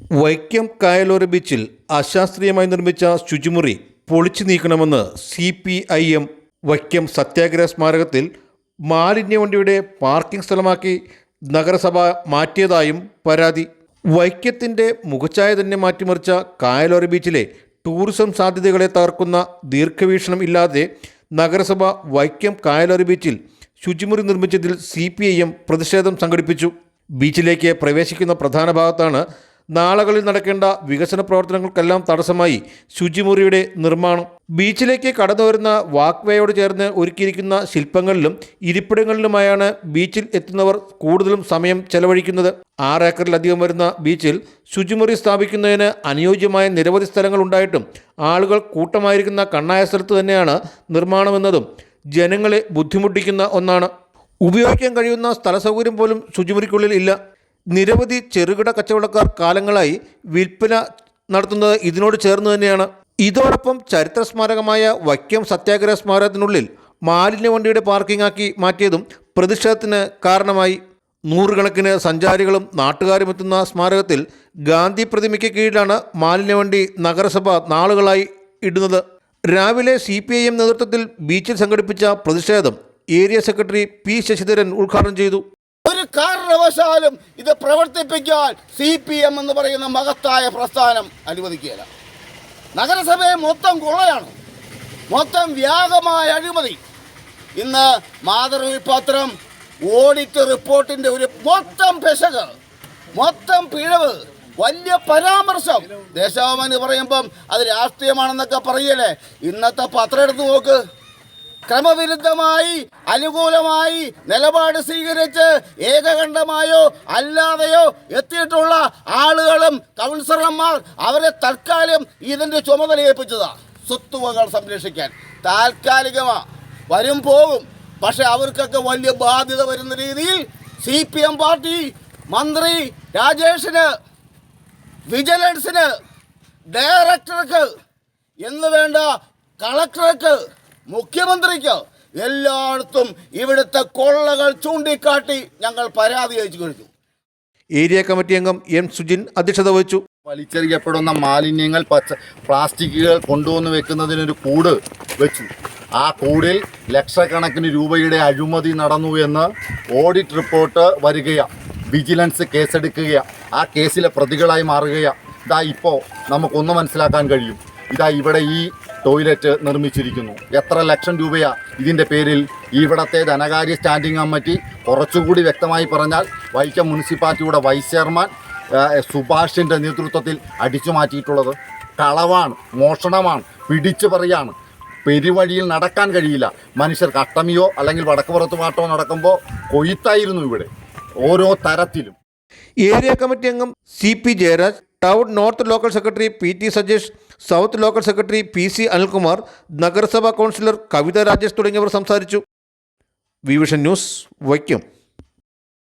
വൈക്കം കായലോര ബീച്ചിൽ അശാസ്ത്രീയമായി നിർമ്മിച്ച ശുചിമുറി പൊളിച്ചു നീക്കണമെന്ന് C P I M Vaikom Satyagraha സ്മാരകത്തിൽ മാലിന്യവണ്ടിയുടെ പാർക്കിംഗ് സ്ഥലമാക്കി നഗരസഭ മാറ്റിയതായും പരാതി. വൈക്കത്തിന്റെ മുഖച്ഛായ തന്നെ മാറ്റിമറിച്ച കായലോര ബീച്ചിലെ ടൂറിസം സാധ്യതകളെ തകർക്കുന്ന ദീർഘവീക്ഷണം ഇല്ലാതെ നഗരസഭ വൈക്കം കായലോര ബീച്ചിൽ ശുചിമുറി നിർമ്മിച്ചതിൽ സി പ്രതിഷേധം സംഘടിപ്പിച്ചു. ബീച്ചിലേക്ക് പ്രവേശിക്കുന്ന പ്രധാന ഭാഗത്താണ് നാളകളിൽ നടക്കേണ്ട വികസന പ്രവർത്തനങ്ങൾക്കെല്ലാം തടസ്സമായി ശുചിമുറിയുടെ നിർമ്മാണം. ബീച്ചിലേക്ക് കടന്നു വരുന്ന വാക്വേയോട് ചേർന്ന് ഒരുക്കിയിരിക്കുന്ന ശില്പങ്ങളിലും ഇരിപ്പിടങ്ങളിലുമായാണ് ബീച്ചിൽ എത്തുന്നവർ കൂടുതലും സമയം ചെലവഴിക്കുന്നത്. ആറ് ഏക്കറിലധികം വരുന്ന ബീച്ചിൽ ശുചിമുറി സ്ഥാപിക്കുന്നതിന് അനുയോജ്യമായ നിരവധി സ്ഥലങ്ങളുണ്ടായിട്ടും ആളുകൾ കൂട്ടമായിരിക്കുന്ന കണ്ണായ സ്ഥലത്ത് തന്നെയാണ് നിർമ്മാണമെന്നതും ജനങ്ങളെ ബുദ്ധിമുട്ടിക്കുന്ന ഒന്നാണ്. ഉപയോഗിക്കാൻ കഴിയുന്ന സ്ഥല സൗകര്യം പോലും ശുചിമുറിക്കുള്ളിൽ ഇല്ല. നിരവധി ചെറുകിട കച്ചവടക്കാർ കാലങ്ങളായി വിൽപ്പന നടത്തുന്നത് ഇതിനോട് ചേർന്ന് തന്നെയാണ്. ഇതോടൊപ്പം ചരിത്ര സ്മാരകമായ വൈക്കം സത്യാഗ്രഹ സ്മാരകത്തിനുള്ളിൽ മാലിന്യ വണ്ടിയുടെ പാർക്കിംഗ് ആക്കി മാറ്റിയതും പ്രതിഷേധത്തിന് കാരണമായി. നൂറുകണക്കിന് സഞ്ചാരികളും നാട്ടുകാരും എത്തുന്ന സ്മാരകത്തിൽ ഗാന്ധി പ്രതിമയ്ക്ക് കീഴിലാണ് മാലിന്യവണ്ടി നഗരസഭ നാളുകളായി ഇടുന്നത്. രാവിലെ സി പി ഐ എം നേതൃത്വത്തിൽ ബീച്ചിൽ സംഘടിപ്പിച്ച പ്രതിഷേധം ഏരിയ സെക്രട്ടറി പി ശശിധരൻ ഉദ്ഘാടനം ചെയ്തു. കാരണവശാലും ഇത് പ്രവർത്തിപ്പിക്കാൻ സി പി എം എന്ന് പറയുന്ന മഹത്തായ പ്രസ്ഥാനം അനുവദിക്കുകയില്ല. നഗരസഭയെ മൊത്തം കൊള്ളയാണ്. മൊത്തം വ്യാപകമായ അഴിമതി. ഇന്ന് മാതൃഭൂമി ഓഡിറ്റ് റിപ്പോർട്ടിന്റെ ഒരു മൊത്തം പെശക് മൊത്തം പിഴവ് വലിയ പരാമർശം. ദേശാഭിമാനി പറയുമ്പം അത് രാഷ്ട്രീയമാണെന്നൊക്കെ പറയല്ലേ? ഇന്നത്തെ പത്രം എടുത്ത് നോക്ക്. ക്രമവിരുദ്ധമായി അനുകൂലമായി നിലപാട് സ്വീകരിച്ച് ഏകകണ്ഠമായോ അല്ലാതെയോ എത്തിയിട്ടുള്ള ആളുകളും കൗൺസിലർമാർ അവരെ തൽക്കാലം ഇതിന്റെ ചുമതല ഏൽപ്പിച്ചതാ. സ്വത്തുവകൾ സംരക്ഷിക്കാൻ. താൽക്കാലികമാ. വരും പോകും. പക്ഷെ അവർക്കൊക്കെ വലിയ ബാധ്യത വരുന്ന രീതിയിൽ സി പി എം പാർട്ടി മന്ത്രി രാജേഷിന് വിജിലൻസിന് ഡയറക്ടർക്ക് എന്ന് വേണ്ട കളക്ടർക്ക് മുഖ്യമന്ത്രിക്ക് എല്ലായിടത്തും ഇവിടുത്തെ കൊള്ളകൾ ചൂണ്ടിക്കാട്ടി ഞങ്ങൾ പരാതി അയച്ചു കഴിഞ്ഞു ഏരിയ കമ്മിറ്റി അംഗം എം സുജിൻ അധ്യക്ഷത വഹിച്ചു. വലിച്ചെറിയപ്പെടുന്ന മാലിന്യങ്ങൾ പച്ച പ്ലാസ്റ്റിക്കുകൾ കൊണ്ടുവന്ന് വെക്കുന്നതിനൊരു കൂട് വെച്ചു. ആ കൂടിൽ ലക്ഷക്കണക്കിന് രൂപയുടെ അഴിമതി നടന്നു എന്ന് ഓഡിറ്റ് റിപ്പോർട്ട് വരികയാണ് വിജിലൻസ് കേസെടുക്കുകയാണ് ആ കേസിലെ പ്രതികളായി മാറുകയാണ് ഇതാ ഇപ്പോൾ നമുക്കൊന്ന് മനസ്സിലാക്കാൻ കഴിയും. ഇതാ ഇവിടെ ഈ ടോയ്ലറ്റ് നിർമ്മിച്ചിരിക്കുന്നു. എത്ര ലക്ഷം രൂപയാ ഇതിന്റെ പേരിൽ? ഇവിടത്തെ ധനകാര്യ സ്റ്റാൻഡിംഗ് കമ്മിറ്റി കുറച്ചുകൂടി വ്യക്തമായി പറഞ്ഞാൽ വൈക്കം മുനിസിപ്പാലിറ്റിയുടെ വൈസ് ചെയർമാൻ സുഭാഷിന്റെ നേതൃത്വത്തിൽ അടിച്ചു മാറ്റിയിട്ടുള്ളത് കളവാണ് മോഷണമാണ് പിടിച്ചു പറയാണ്. പെരുവഴിയിൽ നടക്കാൻ കഴിയില്ല. മനുഷ്യർക്ക് അഷ്ടമിയോ അല്ലെങ്കിൽ വടക്കുപുറത്ത് പാട്ടോ നടക്കുമ്പോൾ കൊയ്ത്തായിരുന്നു ഇവിടെ ഓരോ തരത്തിലും. ഏരിയ കമ്മിറ്റി അംഗം C P Jayaraj town north local secretary P T Sajesh south local secretary P C Anilkumar നഗരസഭാ കൗൺസിലർ കവിത രാജേഷ് തുടങ്ങിയവർ സംസാരിച്ചു. വിവിഷൻ ന്യൂസ് വൈക്കം.